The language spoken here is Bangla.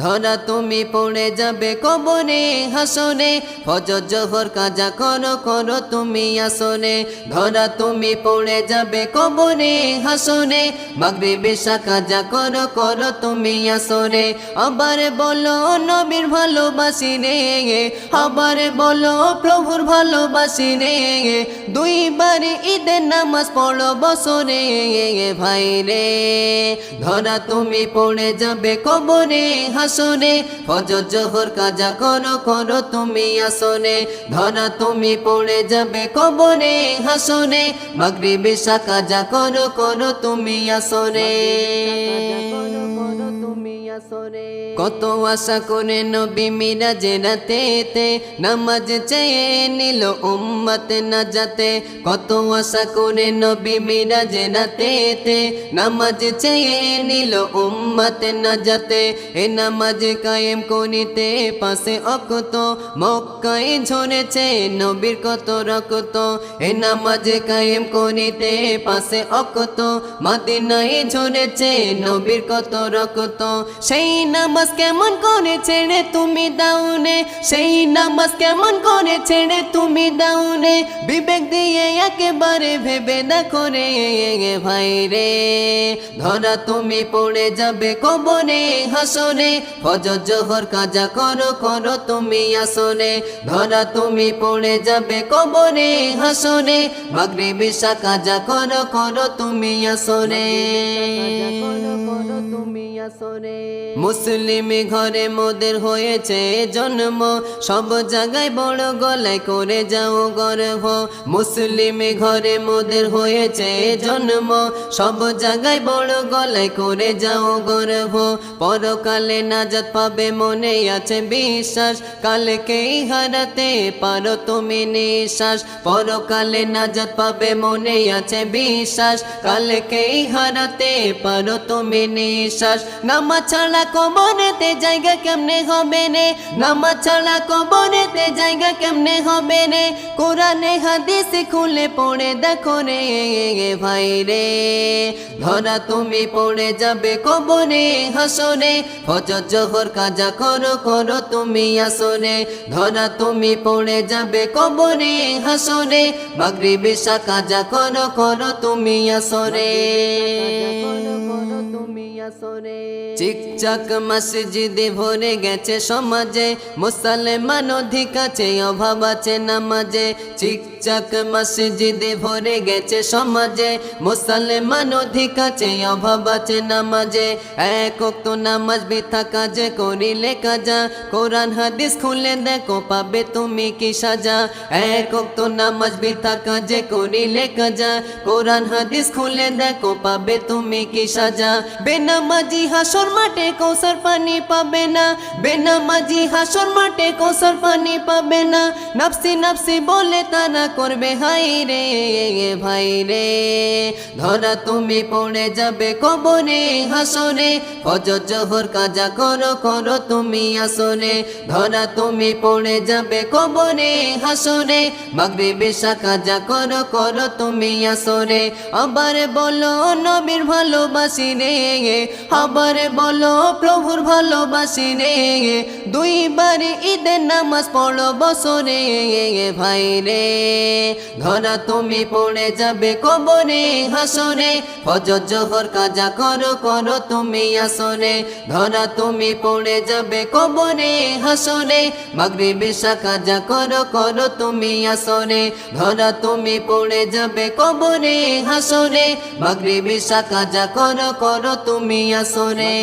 ধরা তুমি পড়ে যাবে কবরে, হাসনে। ফজর, জহর, কাজা, করো করো তুমি আসনে। ধরা তুমি পড়ে যাবে কবরে, হাসনে। মাগরে বেশা কাজা, করো করো তুমি আসনে। আবার বলো, নবীর ভালোবাসি রে আবার বলো, প্রভুর ভালোবাসি রে দুইবার ঈদের নামাজ পড়ো বছরে ভাই রে ধরা তুমি পড়ে যাবে কবরে হাসনে ফজর, জহর, কাজা করো করো তুমি আসনে। ধরা তুমি পড়ে যাবে কবরে হাসনে। মাগরি বেশা কাজা করো করো তুমি আসনে। কত আশা করে নবী মিরাজে রাতেতে নামাজ চেয়ে নিল উম্মত না যাতে কত আশা করে নবী মিরাজে রাতেতে নামাজ চেয়ে নিল উম্মত না যাতে এ নামাজ কায়েম করিতে পাশে অকত মক্কায় ঝরেছে নবীর কত রকত। এ নামাজ কায়েম করিতে পাশে অকত মাদিনায় ঝরেছে নবীর কত রকত। সেই নামাজ কেমন করে ছেড়ে তুমি দাউনে সেই নামাজ কেমন করে ছেড়ে তুমি দাউনে বিবেক দিয়ে একেবারে ভেবে দেখো রে, ভাই রে। ধরা তুমি পড়ে যাবে কবরে হাসনে ফজর কাজা করো করো তুমি আসনে ধরা তুমি পড়ে যাবে কবরে হাসনে মাগরে বিশা কাজা করো করো তুমি আসনে মুসলিম ঘরে মোদের হয়েছে জন্ম। সব জায়গায় বড় গলায় করে যাও গর্ভ মুসলিম ঘরে মোদের হয়েছে জন্ম। সব জায়গায় বড় গলায় করে যাও গর্ভ পরকালে নাজাত পাবে মনে আছে বিশ্বাস। কালকেই হারাতে পারো তুমি নিঃশ্বাস। পরকালে নাজাত পাবে মনে আছে বিশ্বাস। কালকেই হারাতে পারো তুমি নিঃশ্বাস। নামা ছাড়া কবরেতে জায়গা কেমনে হবে রে নামা ছাড়া কবরেতে জায়গা কেমনে হবে রে কোরআনে হাদিস খুলে পড়ে দেখো রে ভাই রে। ধরা তুমি পড়ে যাবে কবরে হাসনে ফজর, জহর, কাজা করো করো তুমি আসনে ধরা তুমি পড়ে যাবে কবরে হাসনে মাগরি বিশা কাজা করো করো তুমি আসনে চিকচাক মসজিদে ভরে গেছে সমাজে, মুসলমান অধিক আছে অভাব আছে নামাজে। মসজিদে ভরে গেছে সমাজে, মুসলমান অধিক আছে অভাব আছে নামাজে। এক নামাজ বিথা করিলে কাজা। কোরআন হাদিস খুলে দেখো, পাবে তুমি কি সাজা। এক অক্ত নামাজ বিথা কাজে করিলে কাজা। কোরআন হাদিস খুলে দেখো, পাবে তুমি কি সাজা। বেনামাজি হাসর মাঠে কৌসর পানি পাবে না। বেনামাজি হাসর মাঠে কৌসর পানি পাবে না। নাফসি নাফসি বলে তারা করবে হাই রে। ভাই রে ধরা তুমি পড়ে যাবে কবরে, হাসরে, ফজর জহর কাজা করো করো তুমি আসনে ধরা তুমি পড়ে যাবে কবরে, হাসরে মাগরে বেশা কাজা করো করো তুমি আসরে। আবার বলো, নবীর ভালোবাসি রে, আবার বলো, প্রভুর ভালোবাসি রে, দুইবার ঈদের নামাজ পড়ো বছরে ভাই রে ধরা তুমি পড়ে যাবে কবরে, হাসরে। ফজর, জহর কাজা করো করো তুমি আসনে ধরা তুমি পড়ে যাবে কবরে, হাসরে। মাগরি বেশা কাজা করো করো তুমি আসনে ধরা তুমি পড়ে যাবে কবরে, হাসরে। মাগরি বেশা কাজা করো করো তুমি আসনে